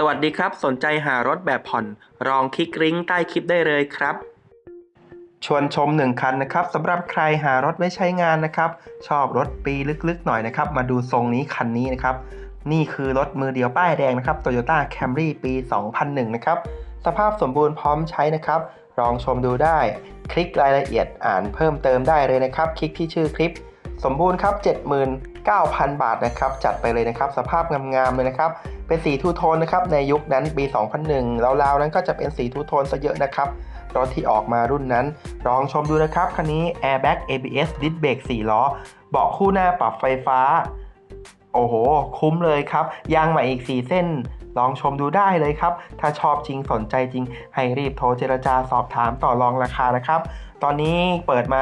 สวัสดีครับ สนใจหารถแบบผ่อนลองคลิกลิงก์ใต้คลิปได้เลยครับ ชวนชม1คันนะครับสำหรับใครหารถไว้ใช้งานนะครับ ชอบรถปีลึกๆหน่อยนะครับ มาดูทรงนี้คันนี้นะครับ นี่คือรถมือเดียวป้ายแดงนะครับ Toyota Camry ปี 2001 นะครับ สภาพสมบูรณ์พร้อมใช้นะครับ ลองชมดูได้ คลิกรายละเอียดอ่านเพิ่มเติมได้เลยนะครับ คลิกที่ชื่อคลิป สมบูรณ์ครับ 79,000 บาทนะครับ จัดไปเลยนะครับ สภาพงามๆเลยนะครับ เป็นสีทูโทนนะครับ ในยุคนั้นปี 2001ราวๆนั้นก็จะเป็นสีทูโทนซะเยอะนะครับรถที่ออกมารุ่นนั้น ลองชมดูนะครับ คันนี้ Airbag ABS Disc Brake 4 ล้อ เบาะคู่หน้าปรับไฟฟ้า โอ้โห คุ้มเลยครับ ยางใหม่อีก 4 เส้น ลองชมดูได้เลยครับ ถ้าชอบจริงสนใจจริง ให้รีบโทรเจรจาสอบถามต่อรองราคานะครับ ตอนนี้เปิดมา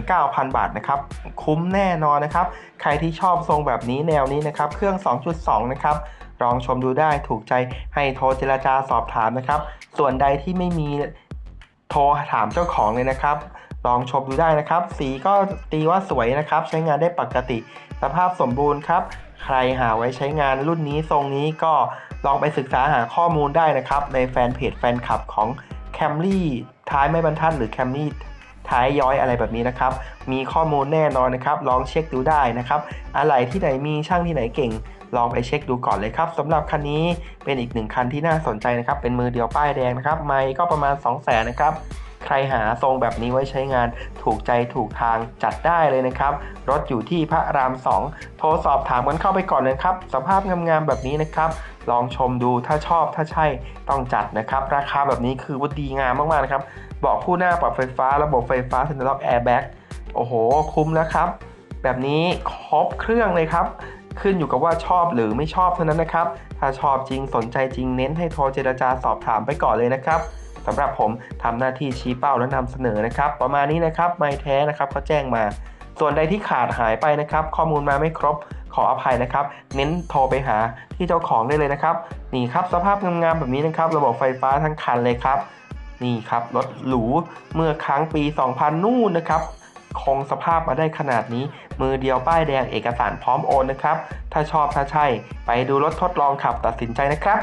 79,000 บาทนะครับ คุ้มแน่นอนนะครับ ใครที่ชอบทรงแบบนี้แนวนี้นะครับ เครื่อง 2.2 นะครับลองชมดูได้ถูกใจให้โทรเจรจาสอบถามนะครับ ส่วนใดที่ไม่มี โทรถามเจ้าของเลยนะครับ ลองชมดูได้นะครับ สีก็ตีว่าสวยนะครับ ใช้งานได้ปกติ สภาพสมบูรณ์ครับ ใครหาไว้ใช้งานรุ่นนี้ทรงนี้ก็ลองไปศึกษาหาข้อมูลได้นะครับ ในแฟนเพจแฟนคลับของ Camry ท้ายไม่บรรทัดหรือ Camry ท้ายย้อยอะไรแบบนี้นะครับ มีข้อมูลแน่นอนนะครับ ลองเช็คดูได้นะครับ อะไรที่ไหนมีช่างที่ไหนเก่ง ลองไปเช็คดูก่อนเลยครับสำหรับคันนี้เป็นอีกหนึ่งคันที่น่าสนใจนะครับ เป็นมือเดียวป้ายแดงนะครับ ไม่ก็ประมาณ 2 0 0แสนนะครับ ใครหาทรงแบบนี้ไว้ใช้งานถูกใจถูกทางจัดได้เลยนะครับ รถอยู่ที่พระราม 2 โทรสอบถามกันเข้าไปก่อนเลยครับ สภาพงามๆแบบนี้นะครับ ลองชมดูถ้าชอบถ้าใช่ต้องจัดนะครับ ราคาแบบนี้คือว่าดีงามมากๆนะครับเบาะคู่หน้าปรับไฟฟ้าระบบไฟฟ้าเซ็นทรัลแอร์แบ็กโอ้โห คุ้มนะครับ แบบนี้ครบเครื่องเลยครับขึ้นอยู่กับว่าชอบหรือไม่ชอบเท่านั้นนะครับ ถ้าชอบจริงสนใจจริงเน้นให้โทรเจรจาสอบถามไปก่อนเลยนะครับ สำหรับผมทำหน้าที่ชี้เป้าและนำเสนอนะครับ ประมาณนี้นะครับไม่แท้นะครับเขาแจ้งมา ส่วนใดที่ขาดหายไปนะครับ ข้อมูลมาไม่ครบขออภัยนะครับ เน้นโทรไปหาที่เจ้าของได้เลยนะครับนี่ครับสภาพงามๆแบบนี้นะครับ ระบบไฟฟ้าทั้งคันเลยครับ นี่ครับรถหรูเมื่อครั้งปี 2000 นู่นนะครับคงสภาพมาได้ขนาดนี้ มือเดียวป้ายแดงเอกสารพร้อมโอนนะครับ ถ้าชอบถ้าใช่ ไปดูรถทดลองขับตัดสินใจนะครับ